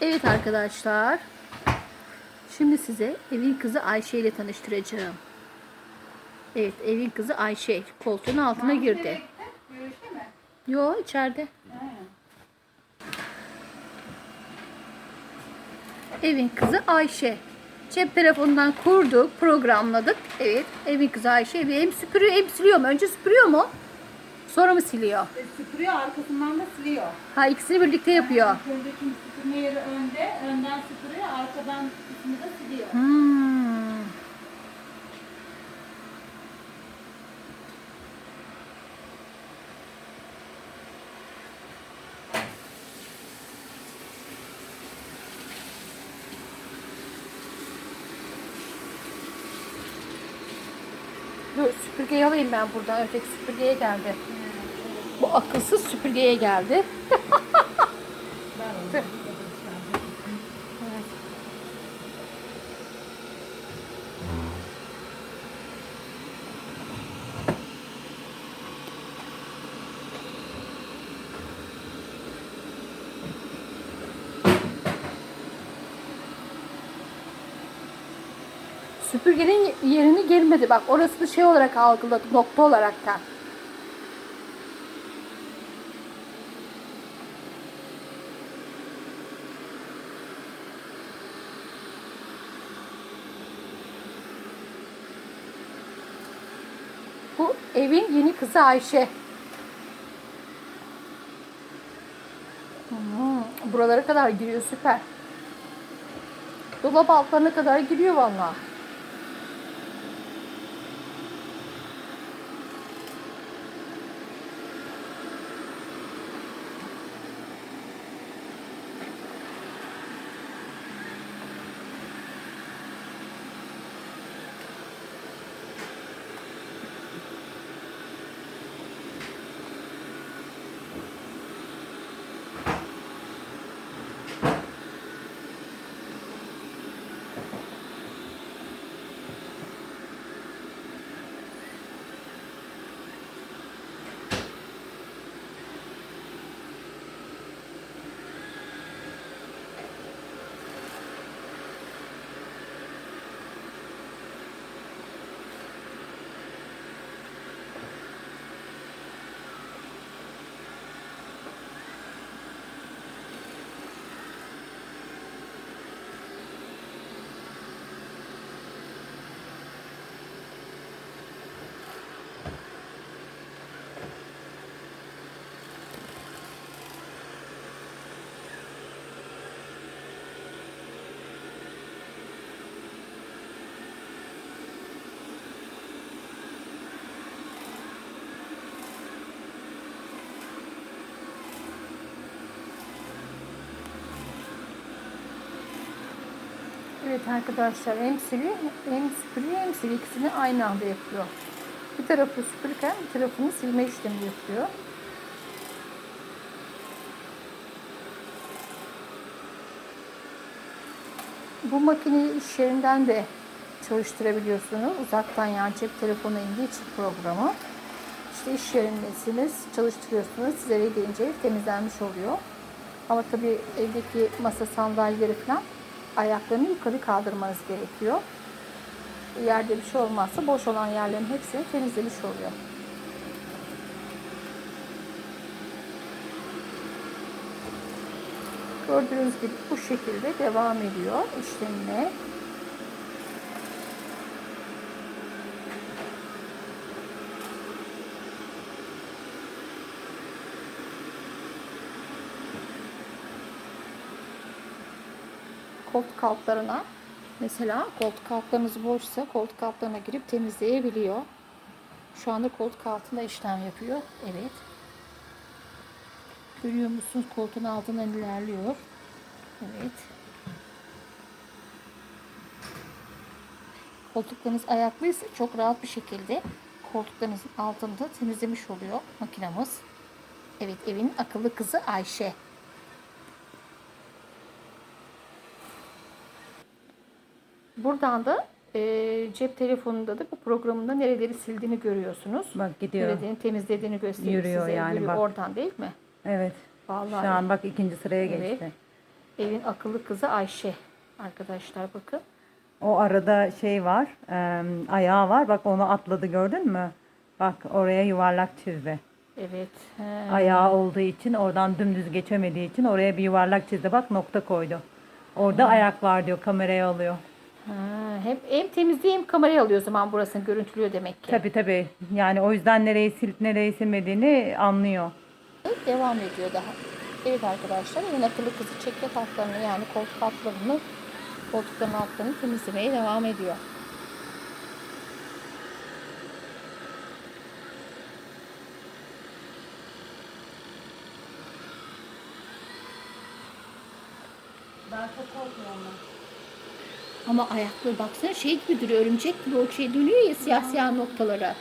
Evet arkadaşlar. Şimdi size evin kızı Ayşe ile tanıştıracağım. Evet evin kızı Ayşe koltuğun altına girdi. Yo içeride. Evin kızı Ayşe. Cep telefonundan kurduk, programladık. Evet, evin kızı Ayşe evi hem süpürüyor hem siliyor mu? Önce süpürüyor mu? Sonra mı siliyor? E, Süpürüyor arkasından da siliyor. Ha ikisini birlikte yapıyor. Önce şimdi süpürme yeri önde, önden süpürüyor, arkadan kısmını da siliyor. Hmm. Dur süpürgeyi alayım ben buradan. Öteki süpürgeye geldi. Bu akılsız süpürgeye geldi. Süpürgenin yerini girmedi. Bak orasını şey olarak algıladı. Nokta olaraktan. Bu evin yeni kızı Ayşe. Hmm, buralara kadar giriyor süper. Dolap altlarına kadar giriyor vallahi. Evet arkadaşlar hem siliyor hem. İkisini aynı anda yapıyor. Bir tarafı süpürürken bir tarafını silme işlemi yapıyor. Bu makineyi iş yerinden de çalıştırabiliyorsunuz. Uzaktan yani cep telefonu indiği için programı. İşte iş yerindesiniz, çalıştırıyorsunuz. Size eve gelince temizlenmiş oluyor. Ama tabii evdeki masa sandalyeleri falan ayaklarını yukarı kaldırmanız gerekiyor. Yerde bir şey olmazsa boş olan yerlerin hepsini temizlemiş oluyor. Gördüğünüz gibi bu şekilde devam ediyor işlemine. Koltuk altlarına mesela koltuk altlarınız boşsa koltuk altlarına girip temizleyebiliyor. Şu anda koltuk altında işlem yapıyor. Evet. Görüyor musunuz? Koltuğun altından ilerliyor. Evet. Koltuklarınız ayaklıysa çok rahat bir şekilde koltuklarınızın altında temizlemiş oluyor makinamız. Evet evin akıllı kızı Ayşe. Buradan da e, cep telefonunda da bu programında nereleri sildiğini görüyorsunuz. Bak gidiyor. Nerelerini temizlediğini gösteriyor Yürüyor size. yani Yürüyor bak. Oradan değil mi? Evet. Vallahi. Şu an bak ikinci sıraya Evet. geçti. Evin akıllı kızı Ayşe. Arkadaşlar bakın. O arada şey var, e, ayağı var. Bak onu atladı gördün mü? Bak oraya yuvarlak çizdi. Evet. he. Ayağı olduğu için oradan dümdüz geçemediği için oraya bir yuvarlak çizdi. Bak nokta koydu. Orada ayak var diyor kameraya alıyor. Ha, hem, hem temizliği hem kameraya alıyor o zaman burasını görüntülüyor demek ki. Tabi tabi. Yani o yüzden nereyi silip nereyi silmediğini anlıyor. Devam ediyor daha. Evet arkadaşlar evin akıllı kızı çekyat altlarını yani koltuk altlarını koltukların altlarını temizlemeye devam ediyor. Ben çok korkuyorum Ama ayakları baksana şey gibi duruyor örümcek gibi o şey dönüyor ya siyah siyah noktalara.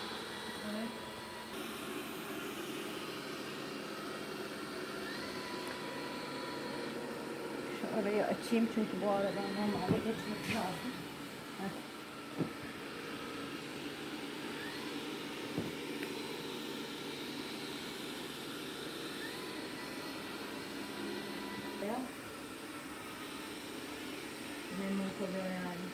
Şu arayı açayım çünkü bu aradan normalde geçmek lazım. Memnun kalıyor yani. Altında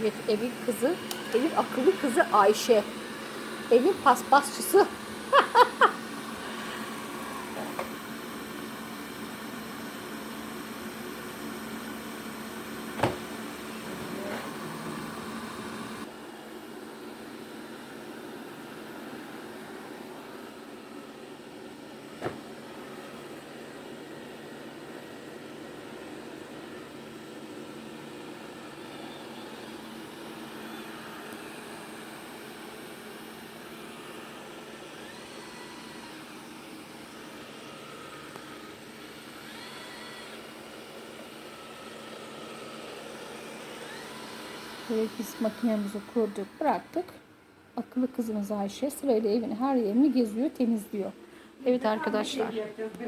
Evet evin kızı, evin akıllı kızı Ayşe. Evin paspasçısı. Evet biz makinemizi kurduk, bıraktık. Akıllı kızımız Ayşe sırayla evin her yerini geziyor, temizliyor. Evet arkadaşlar.